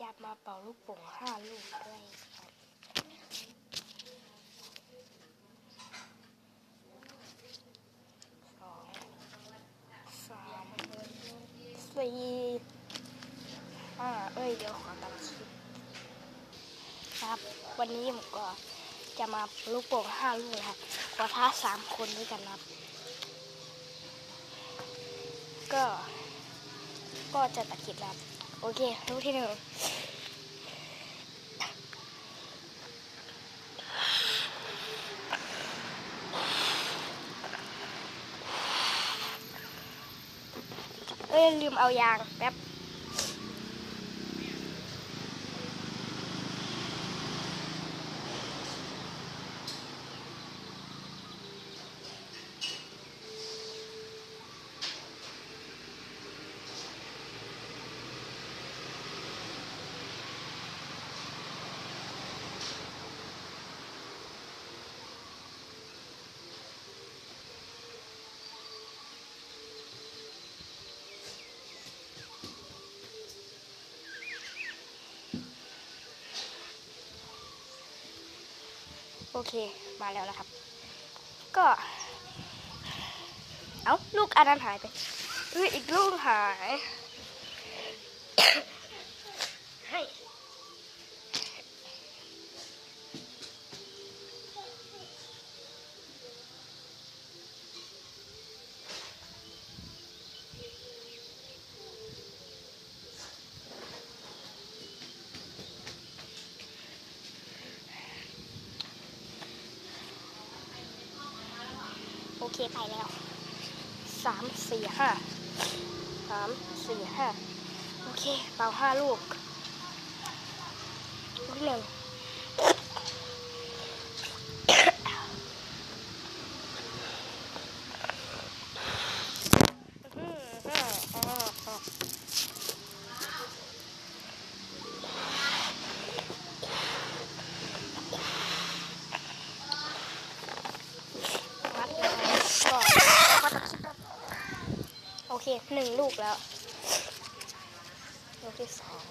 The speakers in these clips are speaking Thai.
จะมาเป่าลูกโป่งห้าลูกด้วยกัน สอง สาม สี่ห้าเอ้ย เดี๋ยวขอตั้งคลิปครับ วันนี้ผมก็จะมาเป่าลูกโป่งห้าลูกนะครับขอท้าสามคนด้วยกันนะครับ ก็ ก็จะตัดคลิปนะครับ โอเคลูกที่หนึ่งเอ้ยลืมเอายางแป๊บ เคมาแล้วนะครับ ก็ เอ้าลูกอันนั้นหายไปเอ้ยอีกลูกหาย ไปแล้วสามสี่ห้าสามสี่ห้าโอเค เป่าห้าลูกลูกที่หนึ่ง อื้อหืออื้อหือวัดเลยก็วัดตะคิดครับโอเค หนึ่งลูกแล้ว ลูกที่สอง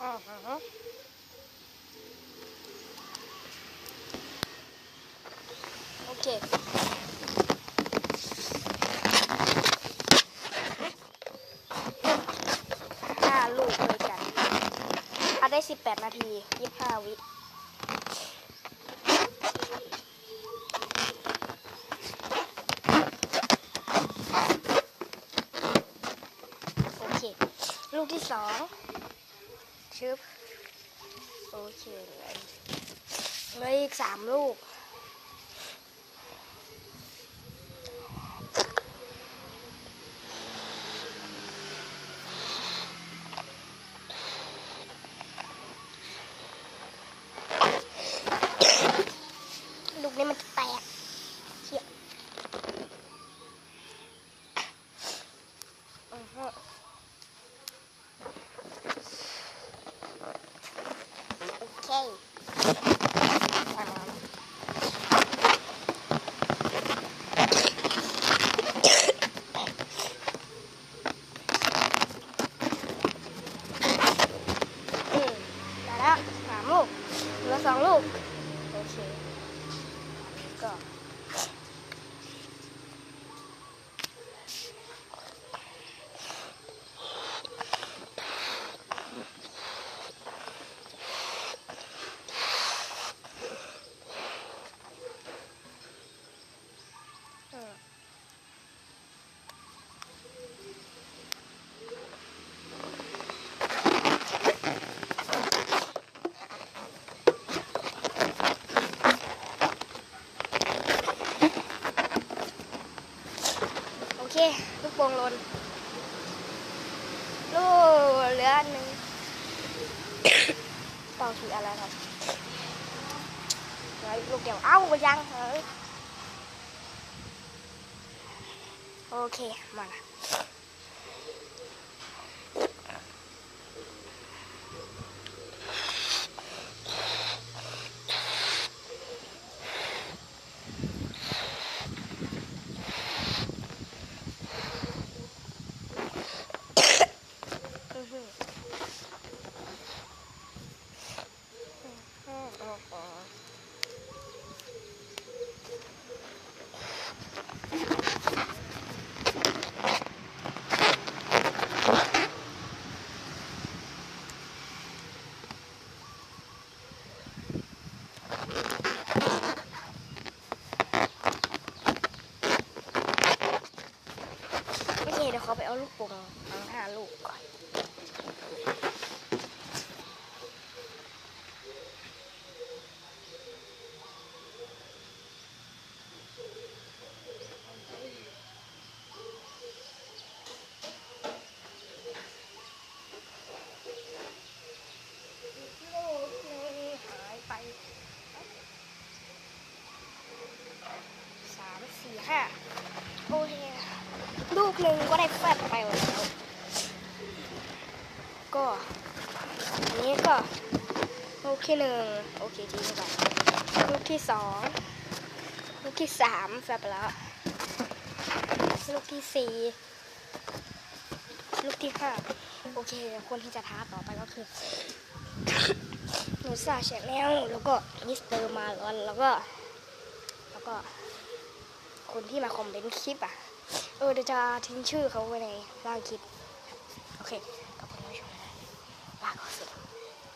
อือหือโอเค ห้าลูกด้วยกันเอาได้ สิบแปดนาทียี่ห้าวิโอเค ลูกที่สองชึบ โอเคเลยเหลยอีกสามลูก ลูกนี้มันจะแตกเชี่ยอือฮึโอเคอ่าอืมได้แล้วสามลูก เหลือสองลูก โอเค ก็ อืมโอเค ลูกโป่งหล่นลูานหนึ่งเป่าสีอะไรครับไว้ลูกเดียวเอ้ายังเฮ้ยโอเค มาละ เอาลูกโป่งทั้งห้าลูกก่อน โลกเลยหายไปสามสี่ห้าโอเคลูกหนึ่งก็ ได้แฟดไปแล้วก็อันนี้ก็ลูกที่หนึ่งโอเคทิ้งไปลูกที่สองลูกที่สามแฟดไปแล้วลูกที่สี่ลูกที่ห้าโอเค คนที่จะท้าต่อไปก็คือ หนูสาชแนลแล้วก็มิสเตอร์มาลอนแล้วก็ แล้วก็ คนที่มาคอมเมนต์คลิปอะ เออเดี๋ยวจะทิ้งชื่อเขาไว้ในล่างคลิปโอเคขอบคุณผู้ชมนะลาก่อนสิ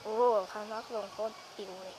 โอ้คำนักลงโคตรปิวเลย